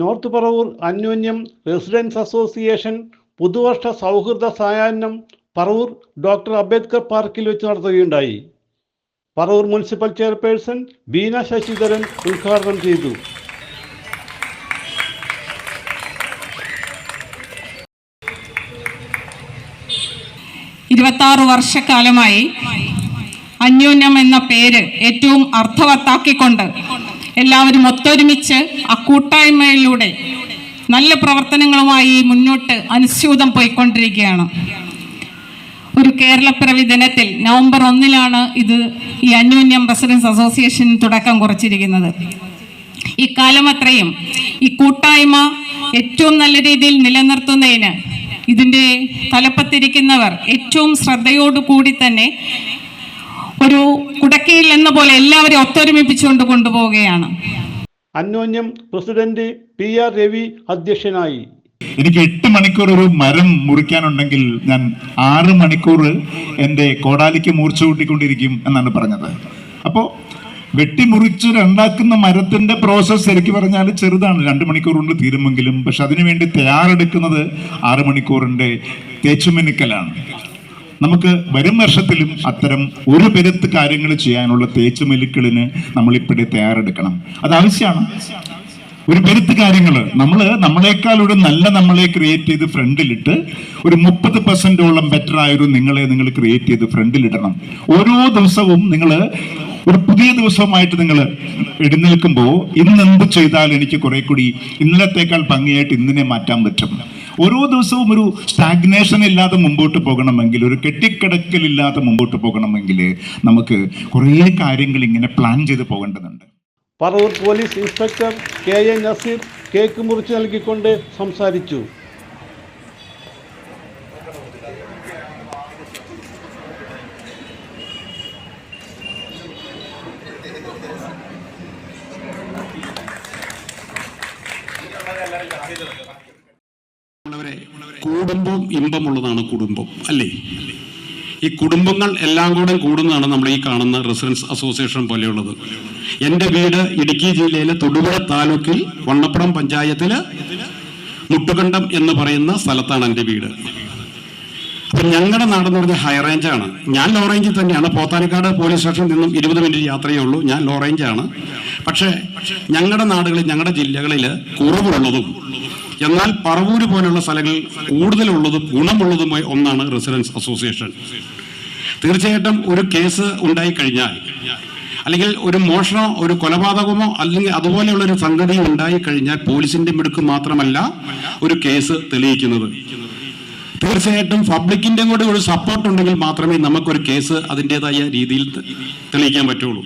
North Paravur അന്യോന്യം residence association പുതുവർഷ സൗഹൃദ സായാഹ്നം Paravur doctor Ambedkar പാർക്കിൽ വെച്ച് നടത്തുകയുണ്ടായി. പറവൂർ മുനിസിപ്പൽ ചെയർപേഴ്സൺ ബീന ശശിധരൻ ഉദ്ഘാടനം ചെയ്തു. ഇരുപത്താറ് വർഷക്കാലമായി അന്യോന്യം എന്ന പേര് ഏറ്റവും അർത്ഥവത്താക്കിക്കൊണ്ട് എല്ലാവരും ഒത്തൊരുമിച്ച് ആ കൂട്ടായ്മയിലൂടെ നല്ല പ്രവർത്തനങ്ങളുമായി മുന്നോട്ട് അനുസ്യൂതം പോയിക്കൊണ്ടിരിക്കുകയാണ്. ഒരു കേരളപ്പിറവി ദിനത്തിൽ നവംബർ ഒന്നിലാണ് ഇത് ഈ അന്യോന്യം റെസിഡൻസ് അസോസിയേഷൻ തുടക്കം കുറിച്ചിരിക്കുന്നത്. ഈ കാലം അത്രയും ഈ കൂട്ടായ്മ ഏറ്റവും നല്ല രീതിയിൽ നിലനിർത്തുന്നതിന് ഇതിന്റെ തലപ്പത്തിരിക്കുന്നവർ ഏറ്റവും ശ്രദ്ധയോടുകൂടി തന്നെ ഒരു കുടക്കയിൽ എന്ന പോലെ എല്ലാവരെയും ഒത്തൊരുമിപ്പിച്ചുകൊണ്ട് കൊണ്ടുപോവുകയാണ്. അന്യോന്യം പ്രസിഡന്റ് പി ആർ രവി അധ്യക്ഷനായി. എനിക്ക് എട്ട് മണിക്കൂർ ഒരു മരം മുറിക്കാനുണ്ടെങ്കിൽ ഞാൻ ആറ് മണിക്കൂർ എന്റെ കോടാലിക്ക് മൂർച്ച കൂട്ടിക്കൊണ്ടിരിക്കും എന്നാണ് പറഞ്ഞത്. അപ്പോൾ വെട്ടിമുറിച്ച് രണ്ടാക്കുന്ന മരത്തിന്റെ പ്രോസസ്സ് ശരിക്കും പറഞ്ഞാൽ ചെറുതാണ്. രണ്ട് മണിക്കൂർ കൊണ്ട് തീരുമെങ്കിലും പക്ഷെ അതിനുവേണ്ടി തയ്യാറെടുക്കുന്നത് ആറ് മണിക്കൂറിന്റെ തേച്ചുമിനുക്കലാണ് നമുക്ക് വരും വർഷത്തിലും അത്തരം ഒരു പെരുത്ത് കാര്യങ്ങൾ ചെയ്യാനുള്ള തേച്ചുമെലുക്കളിന് നമ്മളിപ്പോഴേ തയ്യാറെടുക്കണം. അത് ആവശ്യമാണ്. ഒരു പെരുത്ത് കാര്യങ്ങൾ നമ്മൾ നമ്മളെക്കാൾ ഒരു നല്ല നമ്മളെ ക്രിയേറ്റ് ചെയ്ത് ഫ്രണ്ടിലിട്ട് ഒരു മുപ്പത് പെർസെന്റോളം ബെറ്റർ ആയൊരു നിങ്ങളെ നിങ്ങൾ ക്രിയേറ്റ് ചെയ്ത് ഫ്രണ്ടിലിടണം. ഓരോ ദിവസവും നിങ്ങൾ ഒരു പുതിയ ദിവസമായിട്ട് നിങ്ങൾ എഴുന്നേൽക്കുമ്പോൾ ഇന്ന് എന്ത് ചെയ്താൽ എനിക്ക് കുറെ കൂടി ഇന്നലത്തേക്കാൾ ഭംഗിയായിട്ട് ഇന്നിനെ മാറ്റാൻ പറ്റും. ഓരോ ദിവസവും ഒരു സ്റ്റാഗ്നേഷൻ ഇല്ലാതെ മുമ്പോട്ട് പോകണമെങ്കിൽ ഒരു കെട്ടിക്കിടക്കലില്ലാതെ മുമ്പോട്ട് പോകണമെങ്കിൽ നമുക്ക് കുറേ കാര്യങ്ങൾ ഇങ്ങനെ പ്ലാൻ ചെയ്ത് പോകേണ്ടതുണ്ട്. Paravur police inspector K A Naseer cake മുറിച്ച് നൽകിക്കൊണ്ട് സംസാരിച്ചു. ഉള്ളവരെ കൂടുമ്പം ഇമ്പമുള്ളതാണ് കുടുംബം അല്ലേ? ഈ കുടുംബങ്ങൾ എല്ലാം കൂടെ കൂടുന്നതാണ് നമ്മൾ ഈ കാണുന്ന റെസിഡൻസ് അസോസിയേഷൻ പോലെയുള്ളത്. എന്റെ വീട് ഇടുക്കി ജില്ലയിലെ തൊടുപുഴ താലൂക്കിൽ വണ്ണപ്പുറം പഞ്ചായത്തിൽ മുട്ടുകണ്ടം എന്ന് പറയുന്ന സ്ഥലത്താണ് എന്റെ വീട്. അപ്പം ഞങ്ങളുടെ നാടെന്ന് പറഞ്ഞാൽ ഹൈ റേഞ്ചാണ്. ഞാൻ ലോ റേഞ്ചിൽ തന്നെയാണ്. പോത്താനിക്കാട് പോലീസ് സ്റ്റേഷനിൽ നിന്നും ഇരുപത് മിനിറ്റ് യാത്രയേ ഉള്ളൂ ഞാൻ ലോ റേഞ്ചാണ്. പക്ഷേ ഞങ്ങളുടെ നാടുകളിൽ ഞങ്ങളുടെ ജില്ലകളിൽ കുറവുള്ളതും എന്നാൽ പറവൂര് പോലുള്ള സ്ഥലങ്ങളിൽ കൂടുതലുള്ളതും ഗുണമുള്ളതുമായ ഒന്നാണ് റെസിഡൻസ് അസോസിയേഷൻ. തീർച്ചയായിട്ടും ഒരു കേസ് ഉണ്ടായി കഴിഞ്ഞാൽ അല്ലെങ്കിൽ ഒരു മോഷണമോ ഒരു കൊലപാതകമോ അല്ലെങ്കിൽ അതുപോലെയുള്ള ഒരു സംഗതി ഉണ്ടായി കഴിഞ്ഞാൽ പോലീസിന്റെ മിടുക്ക് മാത്രമല്ല ഒരു കേസ് തെളിയിക്കുന്നത്. തീർച്ചയായിട്ടും പബ്ലിക്കിന്റെ കൂടെ ഒരു സപ്പോർട്ട് ഉണ്ടെങ്കിൽ മാത്രമേ നമുക്കൊരു കേസ് അതിന്റെതായ രീതിയിൽ തെളിയിക്കാൻ പറ്റുള്ളൂ.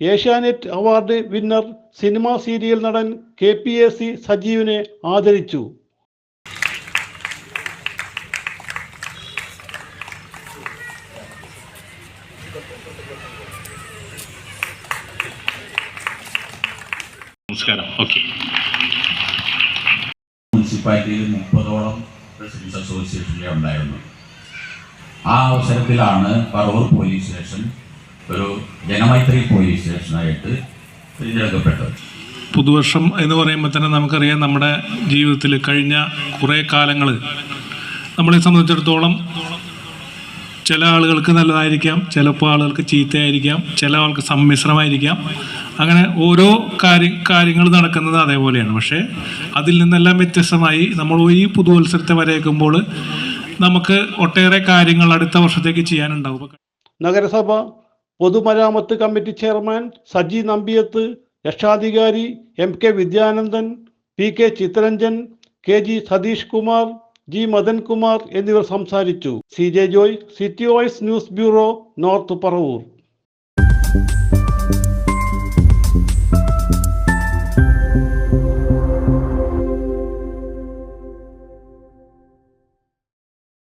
Asianet award winner cinema serial നടൻ കെ പി എ സി സജീവിനെ ആദരിച്ചു. നമസ്കാരം. ഓക്കെ. മുനിസിപ്പാലിറ്റിയിൽ മുപ്പതോളം റെസിഡൻസ് അസോസിയേഷനിലെ ഉണ്ടായിരുന്നു ആ അവസരത്തിലാണ് പറവൂർ പോലീസ് സ്റ്റേഷൻ ഒരു ജനമൈത്രി പോലീസ് സ്റ്റേഷനായിട്ട് തിരഞ്ഞെടുക്കപ്പെട്ടത്. പുതുവർഷം എന്ന് പറയുമ്പോൾ തന്നെ നമുക്കറിയാം നമ്മുടെ ജീവിതത്തിൽ കഴിഞ്ഞ കുറേ കാലങ്ങൾ നമ്മളെ സംബന്ധിച്ചിടത്തോളം ചില ആളുകൾക്ക് നല്ലതായിരിക്കാം ചിലപ്പോൾ ആളുകൾക്ക് ചീത്തയായിരിക്കാം ചില ആൾക്ക് സമ്മിശ്രമായിരിക്കാം. അങ്ങനെ ഓരോ കാര്യ കാര്യങ്ങൾ നടക്കുന്നത് അതേപോലെയാണ്. പക്ഷേ അതിൽ നിന്നെല്ലാം വ്യത്യസ്തമായി നമ്മൾ ഈ പുതുവത്സരത്തെ വരയേക്കുമ്പോൾ നമുക്ക് ഒട്ടേറെ കാര്യങ്ങൾ അടുത്ത വർഷത്തേക്ക് ചെയ്യാനുണ്ടാവും. നഗരസഭ പൊതുമരാമത്ത് കമ്മിറ്റി ചെയർമാൻ സജി നമ്പിയത്ത് രക്ഷാധികാരി M K Vidyanandan P K Chittaranjan K G Satheesh Kumar G Madankumar എന്നിവർ സംസാരിച്ചു. C J Joy city voice news bureau north Paravur.